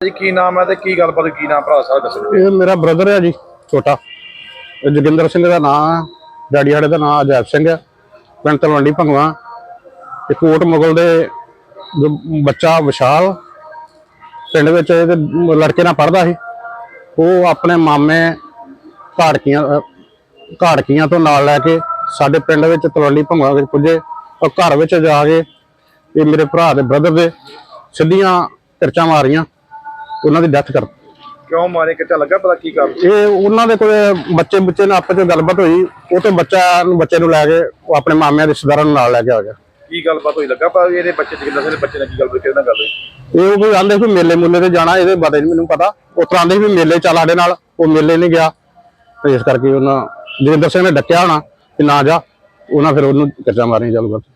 ਜੀ, ਕੀ ਨਾਮ ਹੈ ਤੇ ਕੀ ਗੱਲਬਾਤ, ਕੀ ਨਾਮ ਭਰਾ ਸਾਹਿਬ ਦੱਸੋ। ਇਹ ਮੇਰਾ ਬ੍ਰਦਰ ਹੈ ਜੀ, ਛੋਟਾ। ਇਹ ਜੋਗਿੰਦਰ ਸਿੰਘ ਦਾ ਨਾਮ ਹੈ ਡੈਡੀ ਦਾ ਨਾਮ ਅਜੈਬ ਸਿੰਘ ਹੈ ਪਿੰਡ ਤਲਵੰਡੀ ਭੰਗਵਾ। ਤੇ ਕੋਟ ਮੁਗਲ ਦੇ ਜੋ ਬੱਚਾ ਵਿਸ਼ਾਲ, ਪਿੰਡ ਵਿੱਚ ਇਹਦੇ ਲੜਕੇ ਨਾਲ ਪੜਦਾ ਸੀ। ਉਹ ਆਪਣੇ ਮਾਮੇ ਘਾੜਕੀਆਂ ਘਾੜਕੀਆਂ ਤੋਂ ਨਾਲ ਲੈ ਕੇ ਸਾਡੇ ਪਿੰਡ ਵਿੱਚ ਤਲਵੰਡੀ ਭੰਗਵਾ ਵਿੱਚ ਪੁੱਜੇ ਉਹ ਘਰ ਵਿੱਚ ਜਾ ਕੇ ਇਹ ਮੇਰੇ ਭਰਾ ਦੇ ਬ੍ਰਦਰ ਦੇ ਸਿੱਧੀਆਂ ਕਿਰਚਾਂ ਮਾਰੀਆਂ। ਉਹਨਾਂ ਦੀ ਡੈਥ ਕਰ ਕਿਉਂ ਮਾਰੇ ਕਿੱਥੇ ਲੱਗਾ ਪਤਾ ਕੀ ਕਰ ਇਹ ਉਹਨਾਂ ਦੇ ਕੋਲ ਬੱਚੇ ਬੱਚੇ ਨਾਲ ਆਪਸ ਵਿੱਚ ਗੱਲਬਾਤ ਹੋਈ। ਉਹ ਤੇ ਬੱਚਾ ਨੂੰ ਬੱਚੇ ਨੂੰ ਲੈ ਕੇ ਉਹ ਆਪਣੇ ਮਾਮਿਆਂ ਦੇ ਰਿਸ਼ਤੇਦਾਰਾਂ ਨੂੰ ਨਾਲ ਲੈ ਕੇ ਆ ਗਿਆ। ਕੀ ਗੱਲਬਾਤ ਹੋਈ? ਲੱਗਾ ਪਰ ਇਹਦੇ ਬੱਚੇ ਸਿੰਘ ਦੇ ਬੱਚੇ ਨਾਲ ਕੀ ਗੱਲ ਕਿਹਦੇ ਨਾਲ ਗੱਲ ਹੋਈ? ਇਹ ਉਹ ਕੋਈ ਆਂਦੇ ਵੀ ਮੇਲੇ ਮੁੱਲੇ ਤੇ ਜਾਣਾ ਇਹਦੇ ਬਾਰੇ ਮੈਨੂੰ ਪਤਾ। ਉਹ ਤਰ੍ਹਾਂ ਦੇ ਵੀ ਮੇਲੇ ਚੱਲ ਸਾਡੇ ਨਾਲ ਉਹ ਮੇਲੇ ਨਹੀਂ ਗਿਆ। ਤੇ ਇਸ ਕਰਕੇ ਉਹਨਾਂ ਜੋਗਿੰਦਰ ਸਿੰਘ ਨੇ ਡੱਕਿਆ ਹੋਣਾ ਕਿ ਨਾ ਜਾ। ਉਹਨਾਂ ਫਿਰ ਉਹਨੂੰ ਕਿਰਚਾ ਮਾਰਨੀ ਚਾਲੂ ਕਰਤੀ।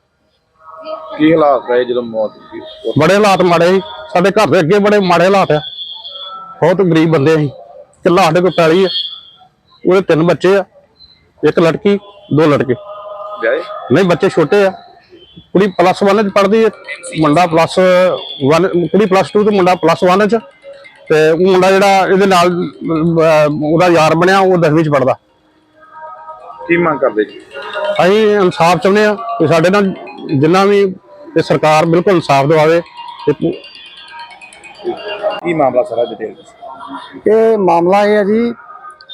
ਕੀ ਹਾਲਾਤ ਰਹੇ ਜਦੋਂ ਮੌਤ ਹੋਈ? ਬੜੇ ਹਾਲਾਤ ਮਾੜੇ ਸੀ। ਸਾਡੇ ਘਰ ਦੇ ਅੱਗੇ ਬੜੇ ਮਾੜੇ ਹਾਲਾਤ ਆ। ਬਹੁਤ ਗਰੀਬ ਬੰਦੇ ਸੀ ਕਿੱਲਾ ਸਾਡੇ ਕੋਲ ਪੈਲੀ ਆ। ਉਹਦੇ ਤਿੰਨ ਬੱਚੇ ਆ। ਇੱਕ ਲੜਕੀ ਦੋ ਲੜਕੇ। ਵਿਆਹੇ? ਨਹੀਂ ਬੱਚੇ ਛੋਟੇ ਆ। ਕੁੜੀ ਪਲੱਸ 1 ਚ ਪੜ੍ਹਦੀ ਹੈ ਮੁੰਡਾ ਪਲੱਸ 1 ਕੁੜੀ ਪਲੱਸ 2 ਤੇ ਮੁੰਡਾ ਪਲੱਸ 1 ਚ। ਤੇ ਉਹ ਮੁੰਡਾ ਜਿਹੜਾ ਇਹਦੇ ਨਾਲ ਉਹਦਾ ਯਾਰ ਬਣਿਆ ਉਹ 10ਵੀਂ ਚ ਪੜਦਾ ਕੀ ਮੰਗ ਕਰਦੇ ਜੀ? ਅਸੀਂ ਇਨਸਾਫ ਚਾਹੁੰਦੇ ਆ ਕਿ ਸਾਡੇ ਨਾਲ ਜਿੰਨਾ ਵੀ ਸਰਕਾਰ ਬਿਲਕੁਲ ਇਨਸਾਫ ਦਿਵਾਵੇ ਤੇ ਕੀ ਮਾਮਲਾ ਸਾਰਾ ਡਿਟੇਲ ਇਹ ਮਾਮਲਾ ਇਹ ਹੈ ਜੀ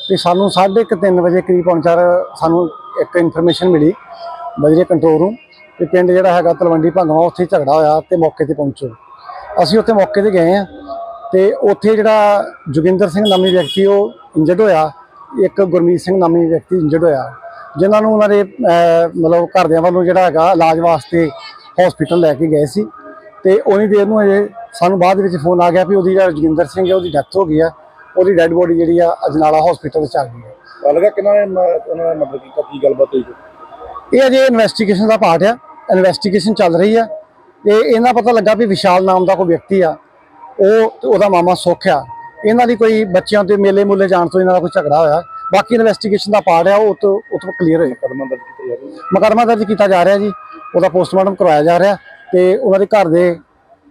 ਕਿ ਸਾਨੂੰ 3:30 ਵਜੇ ਕਰੀਬ ਪਹੁੰਚਾਰ ਸਾਨੂੰ ਇੱਕ ਇਨਫੋਰਮੇਸ਼ਨ ਮਿਲੀ ਬਜਰੇ ਕੰਟਰੋਲ ਰੂਮ ਕਿ ਪਿੰਡ ਜਿਹੜਾ ਹੈਗਾ ਤਲਵੰਡੀ ਭੰਗਵਾ ਉੱਥੇ ਝਗੜਾ ਹੋਇਆ ਤੇ ਮੌਕੇ ਤੇ ਪਹੁੰਚੋ। ਅਸੀਂ ਉੱਥੇ ਮੌਕੇ ਤੇ ਗਏ ਆ ਤੇ ਉੱਥੇ ਜਿਹੜਾ ਜੋਗਿੰਦਰ ਸਿੰਘ ਨਾਮੀ ਵਿਅਕਤੀ, ਉਹ ਇੰਜਰਡ ਹੋਇਆ। ਇੱਕ ਗੁਰਮੀਤ ਸਿੰਘ ਨਾਮੀ ਵਿਅਕਤੀ ਇੰਜਰਡ ਹੋਇਆ। ਜਿਨ੍ਹਾਂ ਨੂੰ ਉਹਨਾਂ ਦੇ ਮਤਲਬ ਘਰਦਿਆਂ ਵੱਲੋਂ ਜਿਹੜਾ ਹੈਗਾ ਇਲਾਜ ਵਾਸਤੇ ਹਸਪੀਟਲ ਲੈ ਕੇ ਗਏ ਸੀ। ਤੇ ਉਨੀ ਦੇਰ ਨੂੰ ਅਜੇ ਸਾਨੂੰ ਬਾਅਦ ਵਿੱਚ ਫੋਨ ਆ ਗਿਆ ਵੀ ਉਹਦੀ ਜਿਹੜਾ ਜੋਗਿੰਦਰ ਸਿੰਘ ਹੈ ਉਹਦੀ ਡੈਥ ਹੋ ਗਈ ਆ। ਉਹਦੀ ਡੈੱਡ ਬੋਡੀ ਜਿਹੜੀ ਆ ਅਜਨਾਲਾ ਹਸਪੀਟਲ ਵਿੱਚ ਆ ਗਈ ਹੈ ਲੱਗਾ ਕਿੰਨਾ ਨੇ ਮ- ਉਹਨਾਂ ਨੇ ਮਤਲਬ ਕੀਤਾ ਕੀ ਗੱਲਬਾਤ ਹੋਈ? ਇਹ ਅਜੇ ਇਨਵੈਸਟੀਗੇਸ਼ਨ ਦਾ ਪਾਰਟ ਆ। ਇਨਵੈਸਟੀਗੇਸ਼ਨ ਚੱਲ ਰਹੀ ਆ। ਤੇ ਇਹਨਾਂ ਪਤਾ ਲੱਗਾ ਵੀ ਵਿਸ਼ਾਲ ਨਾਮ ਦਾ ਕੋਈ ਵਿਅਕਤੀ ਆ। ਉਹ ਤੇ ਉਹਦਾ ਮਾਮਾ ਸੁੱਖ ਆ। ਇਹਨਾਂ ਦੀ ਕੋਈ ਬੱਚਿਆਂ ਤੇ ਮੇਲੇ ਮੁੱਲੇ ਜਾਣ ਤੋਂ ਇਹਨਾਂ ਦਾ ਕੋਈ ਝਗੜਾ ਹੋਇਆ। ਬਾਕੀ ਇਨਵੈਸਟੀਗੇਸ਼ਨ ਦਾ ਪਾਰਟ ਆ ਉਹ ਤੋਂ ਉਹ ਤੋਂ ਕਲੀਅਰ ਹੋਏ ਕਦਮ ਦਰਜ ਕੀਤਾ ਜਾ ਰਿਹਾ। ਮੁਕੱਦਮਾ ਦਰਜ ਕੀਤਾ ਜਾ ਰਿਹਾ ਜੀ। ਉਹਦਾ ਪੋਸਟਮਾਰਟਮ ਕਰਵਾਇਆ ਜਾ ਰਿਹਾ। ਤੇ ਉਹਨਾਂ ਦੇ ਘਰ ਦੇ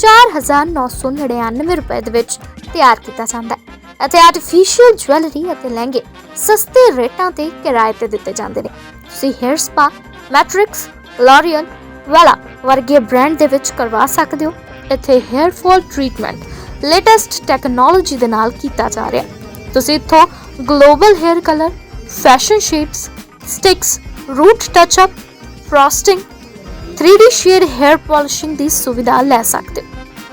4999 ਰੁਪਏ ਦੇ ਵਿੱਚ ਤਿਆਰ ਕੀਤਾ ਜਾਂਦਾ ਹੈ। ਅਤੇ ਆਰਟੀਫੀਸ਼ੀਅਲ ਜੁਐਲਰੀ ਅਤੇ ਲਹਿੰਗੇ ਸਸਤੇ ਰੇਟਾਂ ਤੇ ਕਿਰਾਏ ਤੇ ਦਿੱਤੇ ਜਾਂਦੇ ਨੇ। ਤੁਸੀਂ ਹੇਅਰ ਸਪਾ ਮੈਟ੍ਰਿਕਸ ਲੋਰੀਅਲ ਵਾਲਾ ਵਰਗੇ ਬ੍ਰਾਂਡ ਦੇ ਵਿੱਚ ਕਰਵਾ ਸਕਦੇ ਹੋ। ਇੱਥੇ hair fall treatment latest technology ਦੇ ਨਾਲ ਕੀਤਾ ਜਾ ਰਿਹਾ ਤੁਸੀਂ ਇੱਥੋਂ global hair colour fashion shades sticks root touch up frosting 3D shade hair polishing ਦੀ ਸੁਵਿਧਾ ਲੈ ਸਕਦੇ ਹੋ।